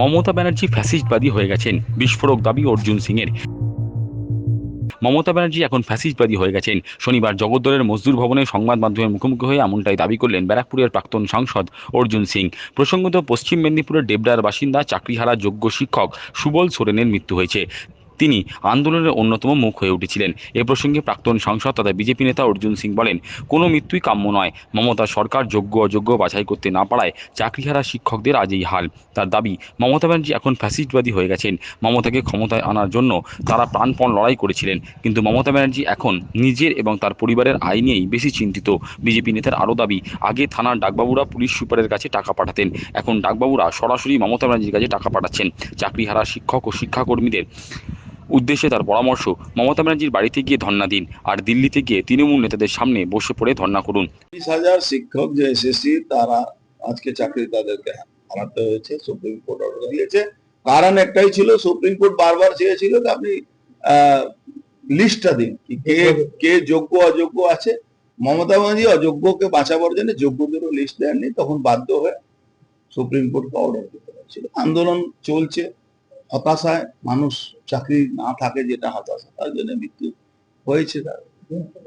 মমতা ব্যানার্জি ফ্যাসিস্টবাদী হয়ে গেছেন, বিস্ফোরক দাবি অর্জুন সিংয়ের। মমতা ব্যানার্জি এখন ফ্যাসিস্টবাদী হয়ে গেছেন। শনিবার জগদ্দলের মজদুর ভবনে সংবাদ মাধ্যমের মুখোমুখি হয়ে এমনটাই দাবি করলেন ব্যারাকপুরের প্রাক্তন সাংসদ অর্জুন সিং। প্রসঙ্গত পশ্চিম মেদিনীপুরের ডেবডার বাসিন্দা চাকরিহারা যোগ্য শিক্ষক সুবল সোরেনের মৃত্যু হয়েছে। তিনি আন্দোলনের অন্যতম মুখ হয়ে উঠেছিলেন। এ প্রসঙ্গে প্রাক্তন সাংসদ তথা বিজেপি নেতা অর্জুন সিং বলেন, কোনো মৃত্যুই কাম্য নয়। মমতা সরকার যোগ্য অযোগ্য বাছাই করতে না পারায় চাকরিহারা শিক্ষকদের আজ এই হাল। তার দাবি, মমতা ব্যানার্জি এখন ফ্যাসিস্টবাদী হয়ে গেছেন। মমতাকে ক্ষমতায় আনার জন্য তারা প্রাণপণ লড়াই করেছিলেন। কিন্তু মমতা ব্যানার্জি এখন নিজের এবং তার পরিবারের আয় নিয়েই বেশি চিন্তিত। বিজেপি নেতার আরও দাবি, আগে থানার ডাকবাবুরা পুলিশ সুপারের কাছে টাকা পাঠাতেন। এখন ডাকবাবুরা সরাসরি মমতা ব্যানার্জির কাছে টাকা পাঠাচ্ছেন। চাকরিহারা শিক্ষক ও শিক্ষাকর্মীদের উদ্দেশ্যে তার পরামর্শ, মমতা ব্যানার্জির বাড়িতে গিয়ে ধর্ণা দিন আর দিল্লিতে গিয়ে তৃণমূল নেতাদের সামনে বসে পড়ে ধর্ণা করুন। বিশ হাজার শিক্ষক যে এসএসসি, তারা আজকে চাকরি তাদেরকে হারাতে হয়েছে, সুপ্রিম কোর্ট অর্ডার দিয়েছে। কারণ একটাই ছিল, সুপ্রিম কোর্ট বারবার চেয়েছিল যে আপনি লিস্টটা দিন, কে কে যোগ্য, অযোগ্য আছে। মমতা ব্যানার্জি অযোগ্যকে বাঁচাবার জন্য যোগ্যদেরও লিস্ট দেননি, তখন বাধ্য হয়ে সুপ্রিম কোর্টকে অর্ডার দিতে হয়েছিল। আন্দোলন চলছে। হতাশায় মানুষ চাকরি না থাকে যেটা হতাশা, তার জন্য মৃত্যু হয়েছে তার।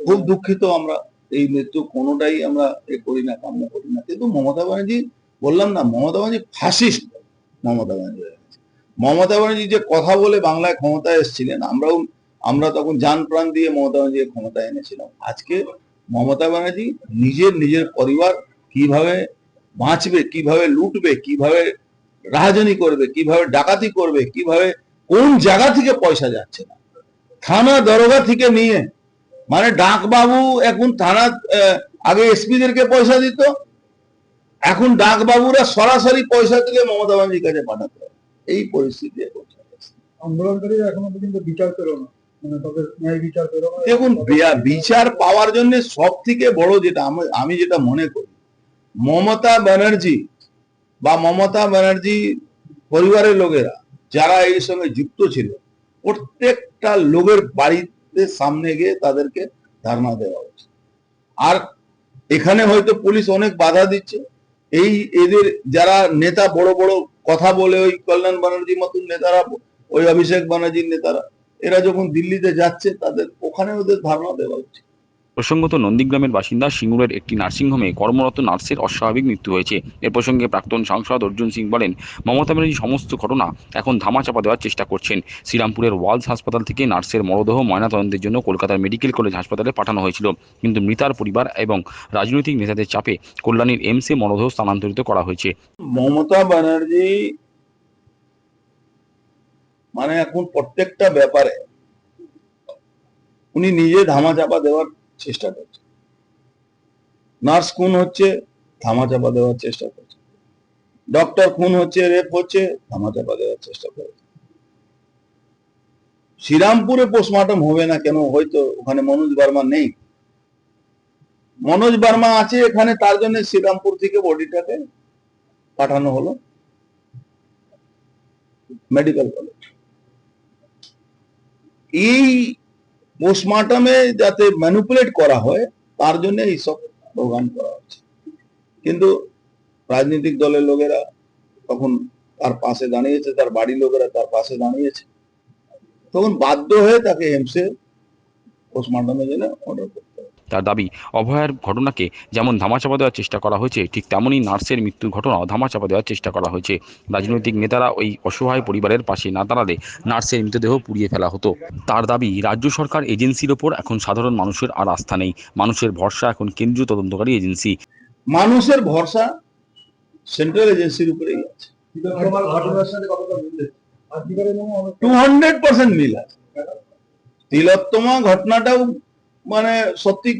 খুব দুঃখিত আমরা এই মৃত্যু কোনোটাই আমরা এ করি না কামনা করি না। কিন্তু মমতা ব্যানার্জি, বললাম না, মমতা ব্যানার্জি ফাসিস্ট মমতা ব্যানার্জি মমতা ব্যানার্জি যে কথা বলে বাংলায় ক্ষমতায় এসেছিলেন, আমরাও, আমরা তখন যান প্রাণ দিয়ে মমতা ব্যানার্জি ক্ষমতায় এনেছিলাম। আজকে মমতা ব্যানার্জি নিজের নিজের পরিবার কীভাবে বাঁচবে, কীভাবে লুটবে, কীভাবে রাহাজানি করবে কীভাবে ডাকাতি করবে কীভাবে কোন জায়গা থেকে পয়সা যাচ্ছে না। থানা দরগা থেকে নিয়ে মানে ডাকবাবু এখন থানা আগে এসপিদেরকে পয়সা দিত এখন ডাকবাবুরা সরাসরি পয়সা দিলে মমতা ব্যানার্জির কাছে পাঠাতে। এই পরিস্থিতি এখন চলে আন্দোলনকারীরা এখনও পর্যন্ত বিচার পেল না মানে বিচার দেখুন বিচার পাওয়ার জন্য সব থেকে বড় যেটা আমি যেটা মনে করি মমতা ব্যানার্জি বা মমতা ব্যানার্জি পরিবারের লোকেরা যারা এর সঙ্গে যুক্ত ছিল, প্রত্যেকটা লোকের বাড়িতে সামনে গিয়ে তাদেরকে ধারণা দেওয়া উচিত আর এখানে হয়তো পুলিশ অনেক বাধা দিচ্ছে। এই এদের যারা নেতা, বড় বড় কথা বলে ওই কল্যাণ ব্যানার্জি মতন নেতারা, ওই অভিষেক ব্যানার্জির নেতারা, এরা যখন দিল্লিতে যাচ্ছে, তাদের ওখানে ওদের ধারণা দেওয়া উচিত প্রসঙ্গত নন্দীগ্রামের বাসিন্দা সিঙ্গুরের একটি নার্সিংহোমে কর্মরত নার্সের অস্বাভাবিক মৃত্যু হয়েছে। এ প্রসঙ্গে প্রাক্তন সাংসদ অর্জুন সিং বলেন, মমতা ব্যানার্জি সমস্ত ঘটনা এখন ধামাচাপা দেওয়ার চেষ্টা করছেন। শ্রীরামপুরের ওয়ালস হাসপাতাল থেকে নার্সের মরদেহ ময়নাতদন্তের জন্য কলকাতার মেডিকেল কলেজ হাসপাতালে পাঠানো হয়েছিল। কিন্তু মৃতার পরিবার এবং রাজনৈতিক নেতাদের চাপে কল্যাণীর এমসে মরদেহ স্থানান্তরিত করা হয়েছে। মমতা ব্যানার্জি মানে এখন প্রত্যেকটা ব্যাপারে উনি নিজে ধামাচাপা দেওয়ার চেষ্টা করছে। নার্স খুন হচ্ছে ধামাচাপা দেওয়ার চেষ্টা করছে। ডক্টর খুন হচ্ছে, রেপ হচ্ছে ধামাচাপা দেওয়ার চেষ্টা করছে। শ্রীরামপুরে পোস্টমর্টম হবে না কেন? হয়তো ওখানে মনোজ বর্মা নেই। মনোজ বর্মা আছে এখানে, তার জন্য শ্রীরামপুর থেকে বডিটাকে পাঠানো হলো। Medical college. এই পোস্টমর্টমে যাতে ম্যানুপুলেট করা হয়, তার জন্য এইসব প্রোগ্রাম করা হচ্ছে। কিন্তু রাজনৈতিক দলের লোকেরা তখন তার পাশে দাঁড়িয়েছে, তার বাড়ির লোকেরা তার পাশে দাঁড়িয়েছে। তখন বাধ্য হয়ে তাকে এমসে পোস্টমর্টমের জন্য অর্ডার হবে তার দাবি অভয়ার ঘটনাকে যেমন ধামাচাপা দেওয়ার চেষ্টা করা হয়েছে ঠিক তেমনই নার্সের মৃত্যুর ঘটনাও ধামাচাপা দেওয়ার চেষ্টা করা হয়েছে। রাজনৈতিক নেতারা ওই অসহায় পরিবারের পাশে না দাঁড়ালে নার্সের মৃতদেহ পুড়িয়ে ফেলা হতো। তার দাবি রাজ্য সরকার এজেন্সির ওপর এখন সাধারণ মানুষের আর আস্থা নেই। মানুষের ভরসা এখন কেন্দ্রীয় তদন্তকারী এজেন্সি। মানুষের ভরসা সেন্ট্রাল এজেন্সির উপরেই আছে। টু হান্ড্রেড পার্সেন্ট মিল আছে। তিলোত্তমা ঘটনাটাও মানে সত্যি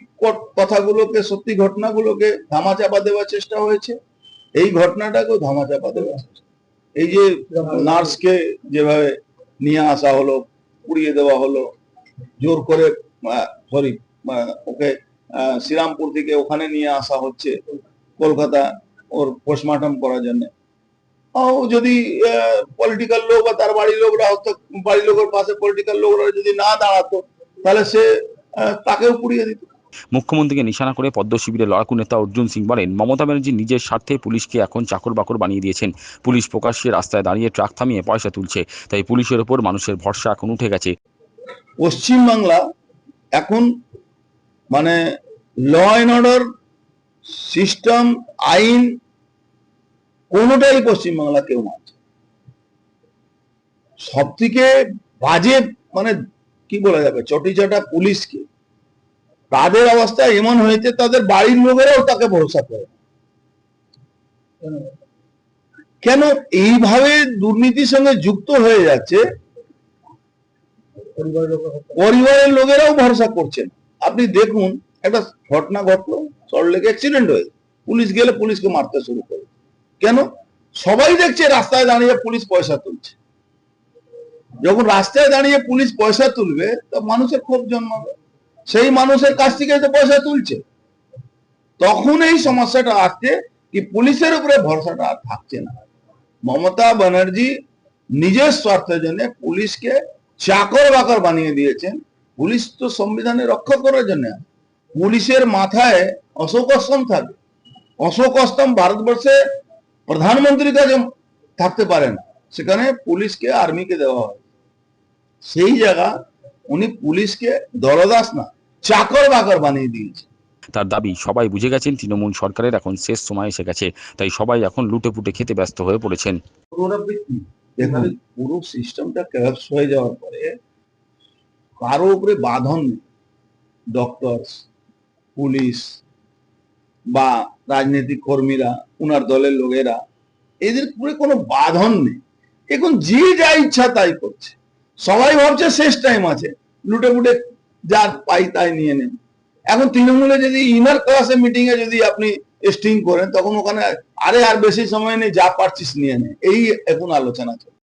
কথাগুলোকে, সত্যি ঘটনাগুলোকে ধামাচাপা দেওয়ার চেষ্টা হয়েছে। এই ঘটনাটাকেও ধামাচাপা চেষ্টা এই যে নার্সকে যেভাবে নিয়ে আসা হলো, পুড়িয়ে দেওয়া হলো, জোর করে সরি ওকে শ্রীরামপুর থেকে ওখানে নিয়ে আসা হচ্ছে কলকাতা ওর পোস্টমর্টম করার জন্য। যদি পলিটিক্যাল লোক বা তার বাড়ির লোকরা বাড়ির লোকের পাশে পলিটিক্যাল লোকরা যদি না দাঁড়াতো, তাহলে সে তাকেও পুড়িয়ে দিত। মুখ্যমন্ত্রীকে নিশানা করে পদ্ম শিবিরের লড়াকু নেতা অর্জুন সিং বলেন মমতা ব্যানার্জি নিজের স্বার্থে পুলিশকে এখন চাকর বাকর বানিয়ে দিয়েছেন। পুলিশ প্রকাশ্যে রাস্তায় দাঁড়িয়ে ট্রাক থামিয়ে পয়সা তুলছে তাই পুলিশের ওপর মানুষের ভরসা এখন উঠে গেছে। পশ্চিমবাংলা এখন মানে ল অ্যান্ড অর্ডার সিস্টেম আইন কোনোটাই পশ্চিমবাংলা কেউ মানছে সব থেকে বাজে মানে কি বলা যাবে? চটিচাটা পুলিশকে। তাদের অবস্থা এমন হয়েছে, তাদের বাড়ির লোকেরাও তাকে ভরসা করে। কেন? এইভাবে দুর্নীতির সঙ্গে যুক্ত হয়ে যাচ্ছে? পরিবারের লোকেরাও ভরসা করছেন আপনি দেখুন, একটা ঘটনা ঘটলো সল্টলেকে অ্যাক্সিডেন্ট হয়ে। পুলিশ গেলে পুলিশকে মারতে শুরু করে। কেন? সবাই দেখছে রাস্তায় দাঁড়িয়ে পুলিশ পয়সা তুলছে। যখন রাস্তায় দাঁড়িয়ে পুলিশ পয়সা তুলবে, তা মানুষের ক্ষোভ জন্মাবে। সেই মানুষের কাছ থেকে তো পয়সা তুলছে। তখন এই সমস্যাটা আসছে কি পুলিশের উপরে ভরসাটা আর থাকছে না। মমতা ব্যানার্জি নিজের স্বার্থের জন্য পুলিশকে চাকর বাকর বানিয়ে দিয়েছেন। পুলিশ তো সংবিধানে রক্ষা করার জন্য। পুলিশের মাথায় অশোক অস্তম থাকে অশোক অস্তম ভারতবর্ষে প্রধানমন্ত্রীর কাছে থাকতে পারে না সেখানে পুলিশকে আর্মিকে দেওয়া হয়। সেই জায়গা উনি পুলিশকে দলদাস না চাকর বাকর বানিয়ে দিয়েছে। তার দাবি সবাই বুঝে গেছেন তৃণমূল সরকারের এখন শেষ সময় এসে গেছে তাই সবাই এখন লুটে পুটে খেতে ব্যস্ত হয়ে পড়েছেন। দেখুন পুরো সিস্টেমটা ক্যাপস হয়ে যাওয়ার পরে কারও উপরে বাঁধন নেই। ডক্টর পুলিশ বা রাজনৈতিক কর্মীরা উনার দলের লোকেরা এদের উপরে কোনো বাঁধন নেই। এখন যে যা ইচ্ছা তাই করছে। সবাই ভাবছে শেষ টাইম আছে। লুটে পুটে যা পাই তাই নিয়ে নেন এখন তৃণমূলে যদি ইনার ক্লাসে মিটিং এ যদি আপনি স্টিং করেন, তখন ওখানে আরে আর বেশি সময় নেই, যা পারছিস নিয়ে নে। এই এখন আলোচনা চলছে।